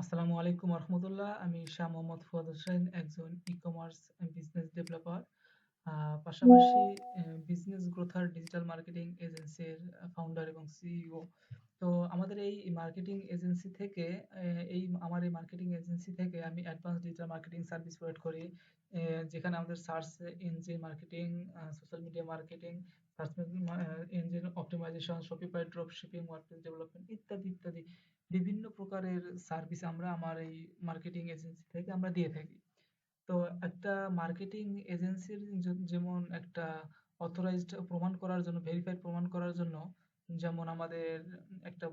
আসসালামু আলাইকুম রহমতুল্লাহ আমি শাহ মোহাম্মদ ফুয়াদ হোসেন, একজন ই-কমার্স বিজনেস ডেভেলপার পাশাপাশি বিজনেস গ্রোথার ডিজিটাল মার্কেটিং এজেন্সির ফাউন্ডার এবং সিইও তো আমাদের এই মার্কেটিং এজেন্সি থেকে এই, আমার এই মার্কেটিং এজেন্সি থেকে আমি advance digital marketing service provide করি। যেখানে আমাদের search engine marketing social media marketing search engine optimization Shopify drop shipping WordPress development ইত্যাদি ইত্যাদি। বিভিন্ন প্রকারের সার্ভিস আমরা আমার এই মার্কেটিং এজেন্সি থেকে আমরা দিয়ে থাকি। তো একটা মার্কেটিং এজেন্সির যেমন একটা অথরাইজড প্রমাণ করার জন্য ভেরিফাইড প্রমাণ করার জন্য যেমন আমাদের একটা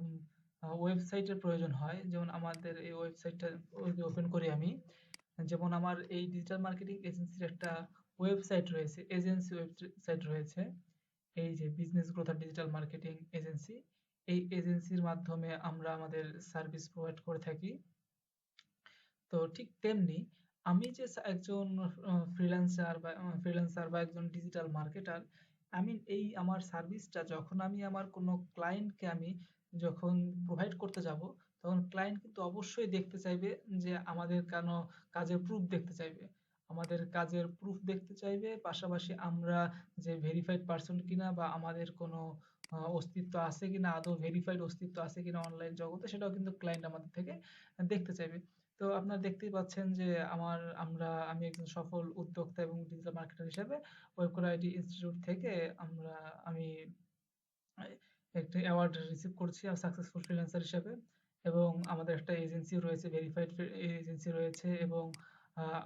ওয়েবসাইটের প্রয়োজন হয়, যেমন আমাদের এই ওয়েবসাইটটা ওপেন করি আমি। যেমন আমার এই ডিজিটাল মার্কেটিং এজেন্সির একটা ওয়েবসাইট রয়েছে এজেন্সি ওয়েবসাইট রয়েছে, এই যে বিজনেস গ্রোথ আর ডিজিটাল মার্কেটিং এজেন্সি এই এজেন্সির মাধ্যমে আমরা আমাদের সার্ভিস প্রোভাইড করে থাকি। তো ঠিক তেমনি আমি যে একজন ফ্রিল্যান্সার বা ফ্রিল্যান্সার বা একজন ডিজিটাল মার্কেটার আমি এই আমার সার্ভিসটা যখন আমি আমার কোনো ক্লায়েন্টকে আমি যখন প্রোভাইড করতে যাব, তখন ক্লায়েন্ট কিন্তু অবশ্যই দেখতে চাইবে যে আমাদের কেন কাজের প্রুফ দেখতে চাইবে। আমাদের কাজের প্রুফ দেখতে চাইবে, পাশাপাশি আমরা যে ভেরিফাইড পার্সন কিনা বা আমাদের কোনো অস্তিত্ব আছে কিনা, আদৌ ভেরিফাইড অস্তিত্ব আছে কিনা অনলাইন জগতে, সেটাও কিন্তু ক্লায়েন্ট আমাদের থেকে দেখতে চাইবে। তো আপনারা দেখতেই পাচ্ছেন যে আমার, আমরা, আমি একজন সফল উদ্যোক্তা এবং ডিজিটাল মার্কেটার হিসেবে ওয়েবকোড আইটি ইনস্টিটিউট থেকে আমরা, আমি একটা অ্যাওয়ার্ড রিসিভ করছি আর সাকসেসফুল ফ্রিল্যান্সার হিসেবে এবং আমাদের একটা এজেন্সি রয়েছে ভেরিফাইড এজেন্সি রয়েছে এবং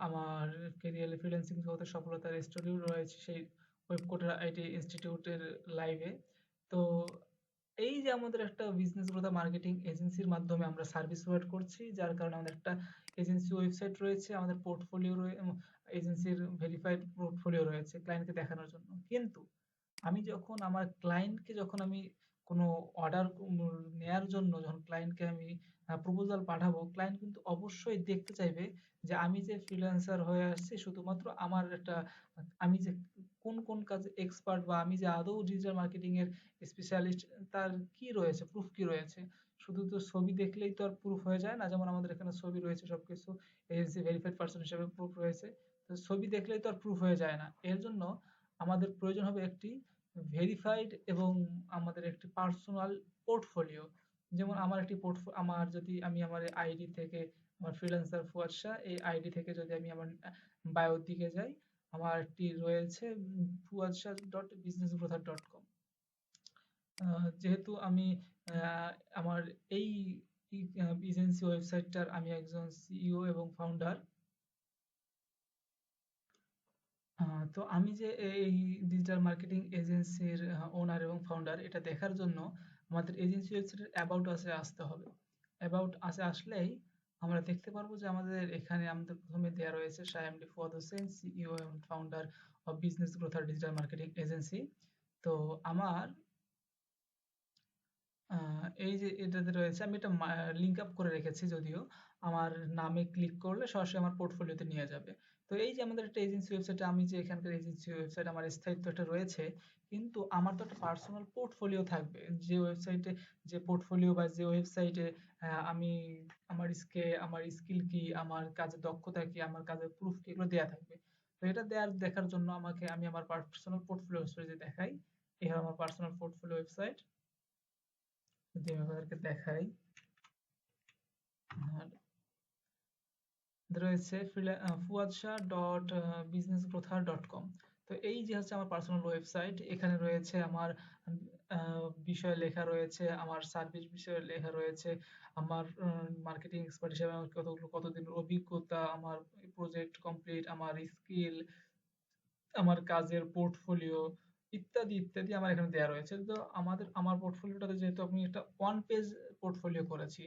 আমার কেরিয়ার ফ্রিল্যান্সিং জগতের সফলতার স্টোরিও রয়েছে সেই ওয়েবকোডার আইটি ইনস্টিটিউটের লাইভে তো এই যে আমাদের একটা বিজনেস গ্রোথ মার্কেটিং এজেন্সির মাধ্যমে আমরা সার্ভিস প্রোভাইড করছি, যার কারণে আমাদের একটা এজেন্সি ওয়েবসাইট রয়েছে, আমাদের পোর্টফোলিও এজেন্সির ভেরিফাইড পোর্টফোলিও রয়েছে ক্লায়েন্টকে দেখানোর জন্য। কিন্তু আমি যখন আমার ক্লায়েন্টকে যখন আমি কোনো অর্ডার নেয়ার জন্য যখন ক্লায়েন্টকে আমি প্রপোজাল পাঠাবো ক্লায়েন্ট কিন্তু অবশ্যই দেখতে চাইবে যে আমি যে ফ্রিল্যান্সার হয়ে আসছি, শুধুমাত্র আমার একটা, আমি যে কোন কোন কাজে এক্সপার্ট বা আমি যে আদৌ ডিজিটাল মার্কেটিং এর স্পেশালিস্ট তার কি রয়েছে প্রুফ কি রয়েছে? শুধু তো ছবি দেখলেই তো আর প্রুফ হয়ে যায় না, যেমন আমাদের এখানে ছবি রয়েছে সবকিছু এজেন্সি ভেরিফাইড পার্সন হিসেবে প্রুফ রয়েছে। তো ছবি দেখলেই তো আর প্রুফ হয়ে যায় না। এর জন্য আমাদের প্রয়োজন হবে একটি ভেরিফাইড এবং আমাদের একটি পার্সোনাল পোর্টফোলিও যেমন আমার একটি পোর্টফোলিও আমার যদি আমি আমার আইডি থেকে, আমার ফ্রিল্যান্সার ফুয়াদ এই আইডি থেকে যদি আমি আমার বায়োর দিকে যাই আমার একটি রয়েছে Fuad dot business growther dot com যেহেতু আমি আমার এই এজেন্সি ওয়েবসাইটটার আমি একজন সিইও এবং ফাউন্ডার তো আমি যে এই ডিজিটাল মার্কেটিং এজেন্সির ওনার এবং ফাউন্ডার এটা দেখার জন্য আমাদের এজেন্সি ওয়েবসাইটের অ্যাবাউট আসে আসতে হবে। অ্যাবাউট আসে আসলেই আমরা দেখতে পারব যে আমাদের এখানে আমাদের প্রথমে দেওয়া রয়েছে সায়ামডি ফুয়াদ হোসেন সিইও এবং ফাউন্ডার অফ বিজনেস গ্রোথ আর ডিজিটাল মার্কেটিং এজেন্সি তো আমার এই যে এটাতে রয়েছে, আমি এটা লিঙ্ক আপ করে রেখেছি যদিও। আমার নামে ক্লিক করলে সরাসরি আমার পোর্টফোলিওতে নিয়ে যাবে। তো এই যে আমাদের একটা এজেন্সি ওয়েবসাইটে আমি যে এখানকার এজেন্সি ওয়েবসাইট আমার স্থায়িত্ব একটা রয়েছে, কিন্তু আমার তো একটা পার্সোনাল পোর্টফোলিও থাকবে। যে ওয়েবসাইটে যে পোর্টফোলিও বা যে ওয়েবসাইটে আমি আমার স্কে আমার স্কিল কি, আমার কাজের দক্ষতা কি, আমার কাজের প্রুফ কি, এগুলো দেওয়া থাকবে। তো এটা দেওয়ার দেখার জন্য আমাকে আমি আমার পার্সোনাল পোর্টফোলিও ওয়েবসাইটে দেখাই। এই হলো আমার পার্সোনাল পোর্টফোলিও ওয়েবসাইট যদি আমি আপনাদেরকে দেখাই রয়েছে Fuad Shah dot business growther dot com তো এই যে হচ্ছে আমার পার্সোনাল ওয়েবসাইট এখানে রয়েছে আমার বিষয় লেখা রয়েছে, আমার সার্ভিস বিষয়ে লেখা রয়েছে, আমার মার্কেটিং এক্সপার্ট হিসেবে আমার কতগুলো, কতদিনের অভিজ্ঞতা, আমার প্রজেক্ট কমপ্লিট আমার স্কিল আমার কাজের পোর্টফোলিও ইত্যাদি ইত্যাদি আমার এখানে দেওয়া রয়েছে। তো আমাদের, আমার পোর্টফোলিওটাতে যেহেতু আমি একটা ওয়ান পেজ পোর্টফোলিও করেছি,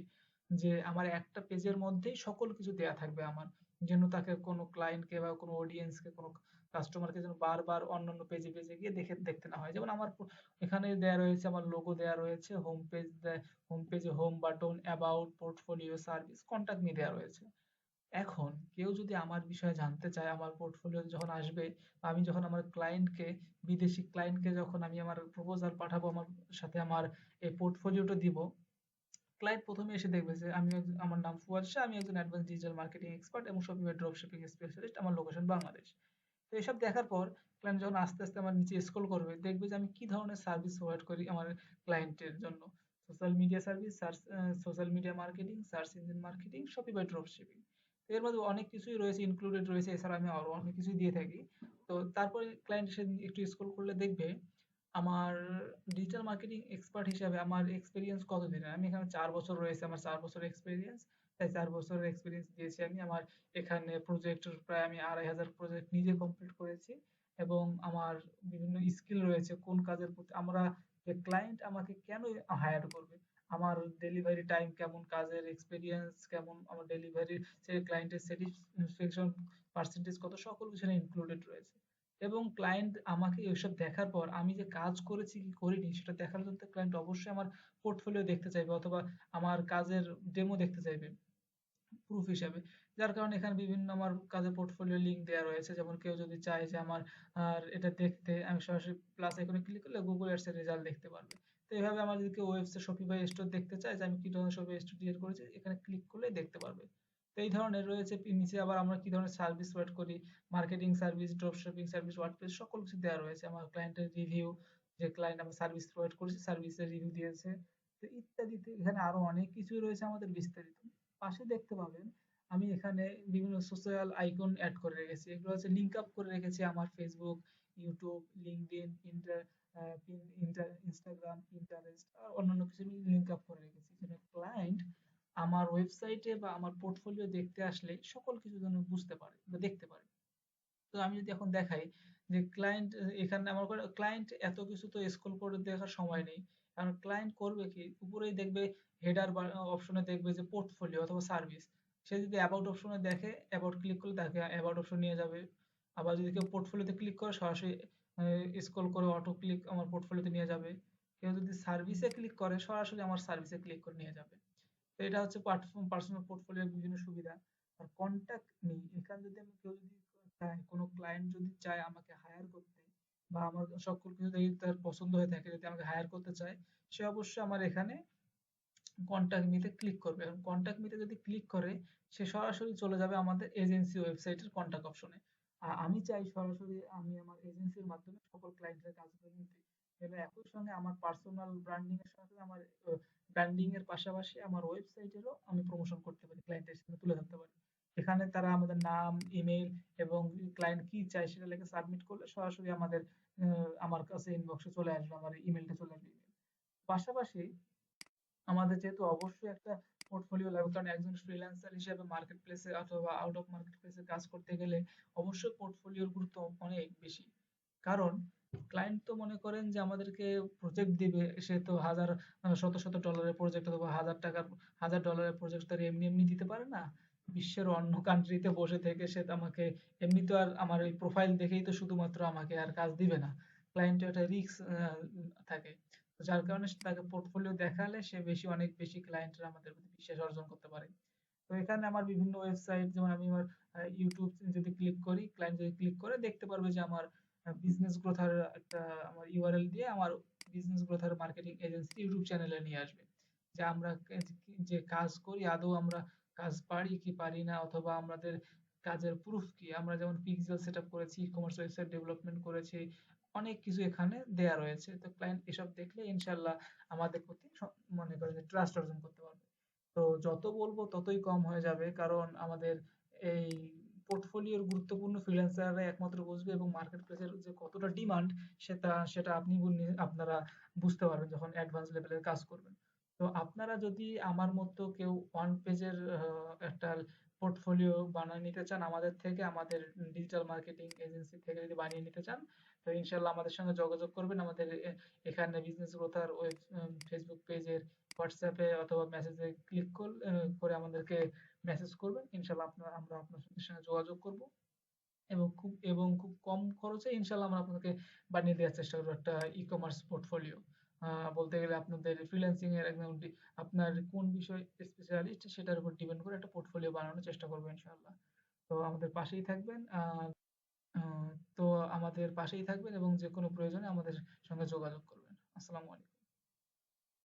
যে আমার একটা পেজের মধ্যেই সকল কিছু দেয়া থাকবে আমার। যেন তাকে কোনো ক্লায়েন্টকে বা কোনো অডিয়েন্সকে কোনো কাস্টমারকে যেন বারবার অন্যান্য পেজে পেজে গিয়ে দেখে, দেখতে না হয়। যেমন আমার এখানে দেয়া রয়েছে, আমার লোগো দেয়া রয়েছে হোম পেজ হোম পেজে home button about portfolio service contact me দেয়া রয়েছে। এখন কেউ যদি আমার বিষয়ে জানতে চায়, আমার পোর্টফোলিও যখন আসবে আমি যখন আমার ক্লায়েন্টকে বিদেশি ক্লায়েন্টকে যখন আমি আমার প্রপোজাল পাঠাবো, আমার সাথে আমার এই পোর্টফোলিওটা দিব ক্লায়েন্ট প্রথমে এসে দেখবে যে আমি আমার নাম ফুয়াদ শাহ, আমি একজন অ্যাডভান্স ডিজিটাল মার্কেটিং এক্সপার্ট এবং শপিফাই ড্রপ শিপিং স্পেশালিস্ট আমার লোকেশন বাংলাদেশ। তো এসব দেখার পর ক্লায়েন্ট যখন আস্তে আস্তে আমার নিচে স্ক্রল করবে, দেখবে যে আমি কি ধরনের সার্ভিস প্রোভাইড করি আমার ক্লায়েন্টের জন্য। Social media service social media marketing search engine marketing Shopify drop shipping এর মধ্যে অনেক কিছুই রয়েছে ইনক্লুডেড রয়েছে, এছাড়া আমি আরও অনেক কিছুই দিয়ে থাকি। তো তারপরে ক্লায়েন্ট এসে একটু স্ক্রল করলে দেখবে আমার ডিজিটাল মার্কেটিং এক্সপার্ট হিসাবে আমার এক্সপিরিয়েন্স কতদিনের? আমি এখানে চার বছর রয়েছে, আমার চার বছরের এক্সপিরিয়েন্স তাই চার বছরের এক্সপিরিয়েন্স দিয়েছি আমি। আমার এখানে প্রজেক্ট প্রায় আমি আড়াই হাজার প্রজেক্ট নিজে কমপ্লিট করেছি এবং আমার বিভিন্ন স্কিল রয়েছে, কোন কাজের প্রতি। আমরা যে ক্লায়েন্ট আমাকে কেন হায়ার করবে? আমার ডেলিভারি টাইম কেমন, কাজের এক্সপিরিয়েন্স কেমন, আমার ডেলিভারি ক্লায়েন্টের স্যাটিসফ্যাকশন পার্সেন্টেজ কত, সকল কিছু ইনক্লুডেড রয়েছে। এবং ক্লায়েন্ট আমাকে এসব দেখার পর আমি যে কাজ করেছি কি করিনি, সেটা দেখার জন্য ক্লায়েন্ট অবশ্যই আমার পোর্টফোলিও দেখতে চাইবে অথবা আমার কাজের ডেমো দেখতে চাইবে প্রুফ হিসাবে। যার কারণে এখানে বিভিন্ন আমার কাজের পোর্টফোলিও লিংক দেওয়া রয়েছে। যেমন কেউ যদি চায় যে আমার, আর এটা দেখতে, আমি সরাসরি প্লাস আইকনে ক্লিক করলে গুগল অ্যাডস এর রেজাল্ট দেখতে পারবে। তো এইভাবে আমার যদি কেউ ওয়েবসাইট শপিফাই স্টোর দেখতে চায় যে আমি কি ধরনের শপিফাই স্টোর ক্রিয়েট করেছি, এখানে ক্লিক করলে দেখতে পারবে। তো এই ধরনের রয়েছে, নিচে আবার আমরা কি ধরনের সার্ভিস প্রোভাইড করি marketing service drop shipping service WordPress সকল কিছু দেওয়া রয়েছে। আমার ক্লায়েন্টের রিভিউ যে ক্লায়েন্ট আমার সার্ভিস প্রোভাইড করেছে সার্ভিসের রিভিউ দিয়েছে। তো ইত্যাদিতে এখানে আরও অনেক কিছুই রয়েছে আমাদের বিস্তারিত। পাশে দেখতে পাবেন, আমি এখানে বিভিন্ন সোশ্যাল আইকন অ্যাড করে রেখেছি। এগুলো হচ্ছে লিঙ্ক আপ করে রেখেছি আমার Facebook YouTube LinkedIn inter Instagram interest আর অন্যান্য কিছু লিঙ্ক আপ করে রেখেছি। যেটা ক্লায়েন্ট আমার ওয়েবসাইটে বা আমার পোর্টফোলিও দেখতে আসলে সকল কিছু যেন বুঝতে পারে বা দেখতে পারে। তো আমি যদি এখন দেখাই যে ক্লায়েন্ট এখানে আমার ক্লায়েন্ট এত কিছু তো স্ক্রল করে দেখার সময় নেই। কারণ ক্লায়েন্ট করবে কি? উপরেই দেখবে হেডার অপশনে দেখবে যে পোর্টফোলিও অথবা সার্ভিস সে যদি অ্যাবাউট অপশনে দেখে অ্যাবাউট ক্লিক করলে তাকে অ্যাবাউট অপশন নিয়ে যাবে। আবার যদি কেউ পোর্টফোলিওতে ক্লিক করে, সরাসরি স্ক্রল করে অটো ক্লিক আমার পোর্টফোলিওতে নিয়ে যাবে। কেউ যদি সার্ভিসে ক্লিক করে, সরাসরি আমার সার্ভিসে ক্লিক করে নিয়ে যাবে। তো এটা হচ্ছে পার্সোনাল পোর্টফোলিওর বিভিন্ন সুবিধা। আর কন্ট্যাক্ট মি এখানে যদি আমি কেউ যদি চায়, কোনো ক্লায়েন্ট যদি চায় আমাকে হায়ার করতে বা আমার সকল কিছু যদি তার পছন্দ হয়ে থাকে, যদি আমাকে হায়ার করতে চায়, সে অবশ্যই আমার এখানে কন্ট্যাক্ট মিতে ক্লিক করবে। এবং কন্ট্যাক্ট মিতে যদি ক্লিক করে, সে সরাসরি চলে যাবে আমাদের এজেন্সি ওয়েবসাইটের কন্ট্যাক্ট অপশনে আমি চাই সরাসরি আমি আমার এজেন্সির মাধ্যমে সকল ক্লায়েন্টের কাজগুলো নিতে। এবং একই সঙ্গে আমার পার্সোনাল ব্র্যান্ডিং এর সাথে আমার ব্র্যান্ডিং এর পাশাপাশি আমার ওয়েবসাইটেরও আমি প্রমোশন করতে পারি ক্লায়েন্টের সাথে তুলে ধরতে পারি। এখানে তারা আমাদের নাম ইমেল এবং ক্লায়েন্ট কি চায় সেটা লিখে সাবমিট করলে সরাসরি আমাদের আমার কাছে ইনবক্সে চলে আসবে, আমার ইমেলটা চলে আসবে। পাশাপাশি আমাদের যেহেতু অবশ্যই একটা পোর্টফোলিও লাগবে। কারণ একজন ফ্রিল্যান্সার হিসেবে মার্কেট প্লেসে অথবা আউট অফ মার্কেট প্লেসে কাজ করতে গেলে অবশ্যই পোর্টফোলিওর গুরুত্ব অনেক বেশি। কারণ ক্লায়েন্ট তো মনে করেন যে আমাদেরকে প্রজেক্ট দিবে, সে তো হাজার শত শত ডলারের প্রজেক্ট অথবা হাজার টাকার, হাজার ডলারের প্রজেক্ট তার এমনি এমনি দিতে পারে না। বিশ্বের অন্য কান্ট্রিতে বসে থেকে সে আমাকে, এমনি তো আর আমার ওই প্রোফাইল দেখেই তো শুধুমাত্র আমাকে আর কাজ দিবে না। ক্লায়েন্টের একটা রিস্ক থাকে। যার কারণে তাকে পোর্টফোলিও দেখালে সে বেশি, অনেক বেশি ক্লায়েন্টরা আমাদের প্রতি বিশ্বাস অর্জন করতে পারে। তো এখানে আমার বিভিন্ন ওয়েবসাইট যেমন আমি আমার ইউটিউব যদি ক্লিক করি ক্লায়েন্ট যদি ক্লিক করে, দেখতে পারবে যে আমার বিজনেস গ্রোথার একটা আমার ইউআরএল দিয়ে আমার business growther marketing agency YouTube চ্যানেলে নিয়ে আসবে। যে আমরা যে কাজ করি, আদৌ আমরা কাজ পারি কি পারি না, অথবা আমাদের কাজের প্রুফ কি? আমরা যেমন পিক্সেল সেট করেছি ই কমার্স ওয়েবসাইট ডেভেলপমেন্ট করেছি অনেক কিছু এখানে দেয়া রয়েছে। তো ক্লায়েন্ট এসব দেখলে ইনশাল্লাহ আমাদের প্রতি মনে করেন যে ট্রাস্ট অর্জন করতে পারবে। তো যত বলব ততই কম হয়ে যাবে কারণ আমাদের এই পোর্টফোলিওর গুরুত্বপূর্ণ ফ্রিল্যান্সাররা একমাত্র বুঝবে এবং মার্কেট প্লেসের যে কতটা ডিমান্ড সেটা সেটা আপনি আপনারা বুঝতে পারবেন যখন অ্যাডভান্স লেভেলের কাজ করবেন। তো আপনারা যদি আমার মতো কেউ ওয়ান পেজের একটা পোর্টফোলিও বানিয়ে নিতে চান, আমাদের থেকে, আমাদের ডিজিটাল মার্কেটিং এজেন্সি থেকে যদি বানিয়ে নিতে চান, তো ইনশাল্লাহ আমাদের সঙ্গে যোগাযোগ করবেন। আমাদের এখানে বিজনেস গ্রোথার ওয়েব ফেসবুক পেজের হোয়াটসঅ্যাপে অথবা মেসেজে ক্লিক করে আমাদেরকে মেসেজ করবেন। ইনশাল্লাহ আপনার, আমরা আপনাদের সঙ্গে যোগাযোগ করব এবং খুব এবং খুব কম খরচে ইনশাল্লাহ আমরা আপনাদেরকে বানিয়ে দেওয়ার চেষ্টা করব একটা ই কমার্স পোর্টফোলিও বলতে গেলে আপনাদের ফ্রিল্যান্সিং এর একদম আপনার কোন বিষয় স্পেশালিস্ট সেটার উপর ডিপেন্ড করে একটা পোর্টফোলিও বানানোর চেষ্টা করব ইনশাআল্লাহ। তো আমাদের পাশেই থাকবেন তো আমাদের পাশেই থাকবেন এবং যে কোনো প্রয়োজনে আমাদের সঙ্গে যোগাযোগ করবেন। আসসালামু আলাইকুম।